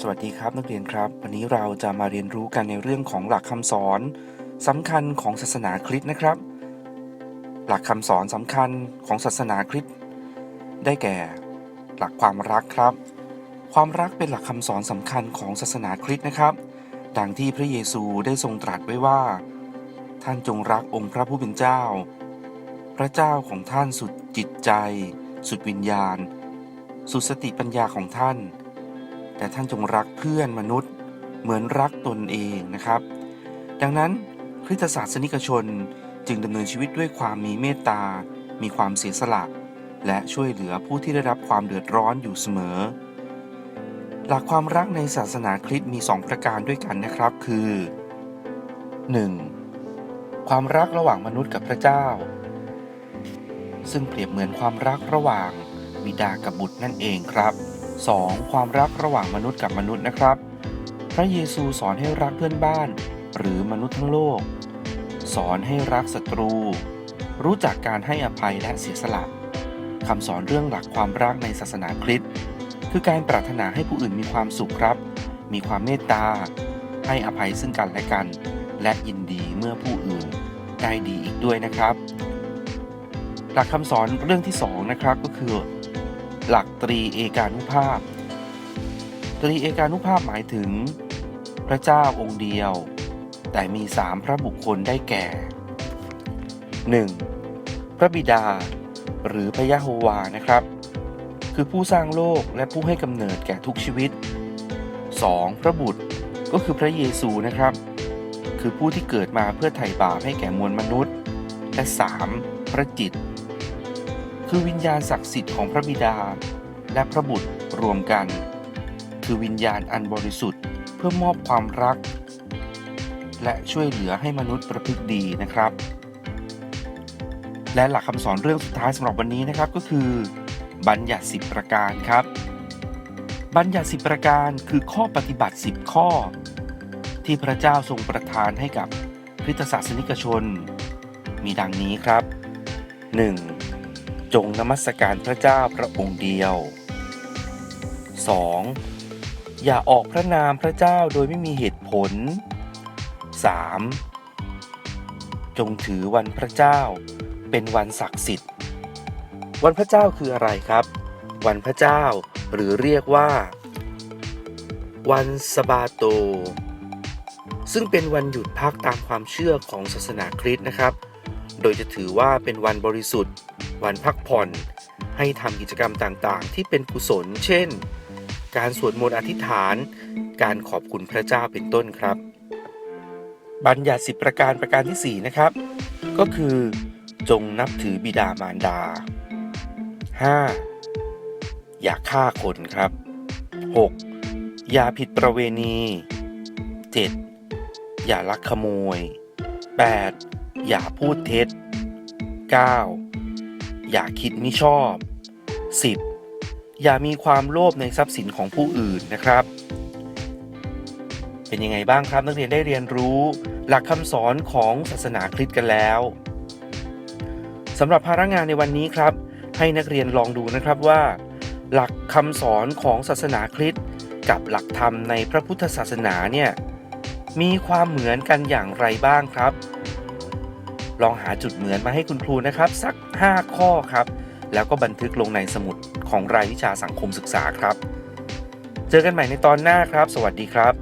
สวัสดีครับนักเรียนครับ วันนี้เราจะมาเรียนรู้กันในเรื่องของหลักคำสอนสำคัญของศาสนาคริสต์นะครับ หลักคำสอนสำคัญของศาสนาคริสต์ได้แก่ หลักความรักครับ ความรักเป็นหลักคำสอนสำคัญของศาสนาคริสต์นะครับ ดังที่พระเยซูได้ทรงตรัสไว้ว่า ท่านจงรักองค์พระผู้เป็นเจ้า พระเจ้าของท่านสุดจิตใจ สุดวิญญาณ สุดสติปัญญาของท่าน แต่ท่านจงรักเพื่อนมนุษย์เหมือนรักตนเองนะครับ ดังนั้นคริสตศาสนิกชนจึงดำเนินชีวิตด้วยความมีเมตตา มีความเสียสละ และช่วยเหลือผู้ที่ได้รับความเดือดร้อนอยู่เสมอ หลักความรักในศาสนาคริสต์มีสองประการด้วยกันนะครับคือ 1. ความรักระหว่างมนุษย์กับพระเจ้า ซึ่งเปรียบเหมือนความรักระหว่างบิดากับบุตรนั่นเองครับ 2. ความรักระหว่างมนุษย์กับมนุษย์นะครับ พระเยซูสอนให้รักเพื่อนบ้าน หรือมนุษย์ทั้งโลก สอนให้รักศัตรู รู้จักการให้อภัยและเสียสละคำสอนเรื่องหลักความรักในศาสนาคริสต์คือการปรารถนาให้ผู้อื่นมีความสุขครับ มีความเมตตา ให้อภัยซึ่งกันและกัน และยินดีเมื่อผู้อื่นได้ดีอีกด้วยนะครับ หลักคำสอนเรื่องที่สองนะครับก็คือ หลักตรีเอกานุภาพ ตรีเอกานุภาพหมายถึง พระเจ้าองค์เดียว แต่มีสามพระบุคคลได้แก่ 1. พระบิดา หรือพระยะโฮวานะครับ คือผู้สร้างโลกและผู้ให้กำเนิดแก่ทุกชีวิต 2. พระบุตรก็คือพระเยซูนะครับ คือผู้ที่เกิดมาเพื่อไถ่บาปให้แก่มวลมนุษย์ และ 3. พระจิต คือวิญญาณศักดิ์สิทธิ์ของพระบิดา และพระบุตรรวมกัน คือวิญญาณอันบริสุทธิ์เพื่อมอบความรัก และช่วยเหลือให้มนุษย์ประพฤติดีนะครับ และหลักคำสอนเรื่องสุดท้ายสำหรับวันนี้นะครับก็คือ บัญญัติ 10 ประการครับ บัญญัติ 10 ประการคือข้อปฏิบัติ 10 ข้อ ที่พระเจ้าทรงประทานให้กับคริสตศาสนิกชน มีดังนี้ครับ 1. จงนมัสการพระเจ้าพระองค์เดียว 2. อย่าออกพระนามพระเจ้าโดยไม่มีเหตุผล 3. จงถือวันพระเจ้าเป็นวันศักดิ์สิทธิ์ วันพระเจ้าคืออะไรครับ วันพระเจ้าหรือเรียกว่า วันสบาโต ซึ่งเป็นวันหยุดพักตามความเชื่อของศาสนาคริสต์นะครับ โดยจะถือว่าเป็นวันบริสุทธิ์ วันพักผ่อน ให้ทำกิจกรรมต่างๆ ที่เป็นกุศล เช่น การสวดมนต์อธิษฐาน การขอบคุณพระเจ้าเป็นต้นครับ บัญญัติสิบประการประการที่ 4 นะครับ ก็คือ จงนับถือบิดามารดา 5. อย่าฆ่าคนครับ 6. อย่าผิดประเวณี 7. อย่าลักขโมย 8. อย่าพูดเท็จ 9. อย่าคิดไมิชอบ 10. อย่ามีความโลภในทรัพย์สินของผู้อื่นนะครับ เป็นยังไงบ้างครับนักเรียนได้เรียนรู้ หลักคำสอนของศาสนาคริสต์กันแล้วสำหรับภาระงานในวันนี้ครับ ให้นักเรียนลองดูนะครับว่า หลักคำสอนของศาสนาคริสต์กับหลักธรรมในพระพุทธศาสนาเนี่ยมีความเหมือนกันอย่างไรบ้างครับ ลองหาจุดเหมือนมาให้คุณครูนะครับ สัก 5 ข้อครับ แล้วก็บันทึกลงในสมุดของรายวิชาสังคมศึกษาครับ เจอกันใหม่ในตอนหน้าครับ สวัสดีครับ